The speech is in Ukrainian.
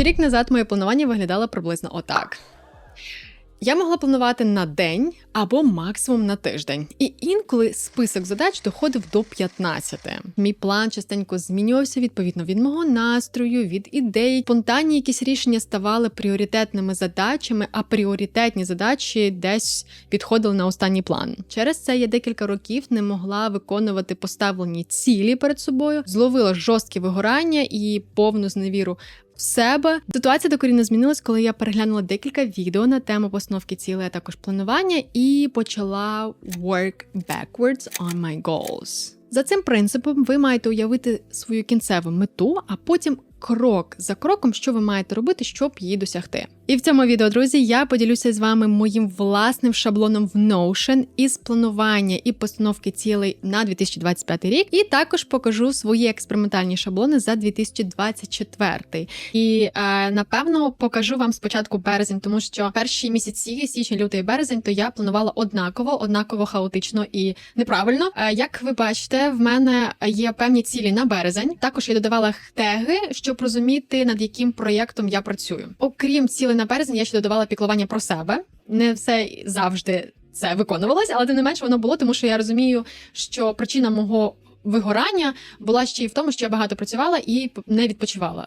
Ще рік назад моє планування виглядало приблизно отак. Я могла планувати на день або максимум на тиждень, і інколи список задач доходив до 15. Мій план частенько змінювався відповідно від мого настрою, від ідей. Спонтанні якісь рішення ставали пріоритетними задачами, а пріоритетні задачі десь відходили на останній план. Через це я декілька років не могла виконувати поставлені цілі перед собою, зловила жорстке вигорання і повну зневіру в себе. Ситуація докорінно змінилась, коли я переглянула декілька відео на тему постановки цілей, а також планування, і почала work backwards on my goals. За цим принципом ви маєте уявити свою кінцеву мету, а потім крок за кроком, що ви маєте робити, щоб її досягти. І в цьому відео, друзі, я поділюся з вами моїм власним шаблоном в Notion із планування і постановки цілей на 2025 рік, і також покажу свої експериментальні шаблони за 2024. І е, напевно покажу вам спочатку березень, тому що перші місяці, січень, лютий, березень, то я планувала однаково, однаково хаотично і неправильно. Е, як ви бачите, в мене є певні цілі на березень. Також я додавала теги, щоб розуміти над яким проєктом я працюю. Окрім цілей на березень, я ще додавала піклування про себе. Не все завжди це виконувалось, але тим не менше воно було, тому що я розумію, що причина мого вигорання була ще й в тому, що я багато працювала і не відпочивала.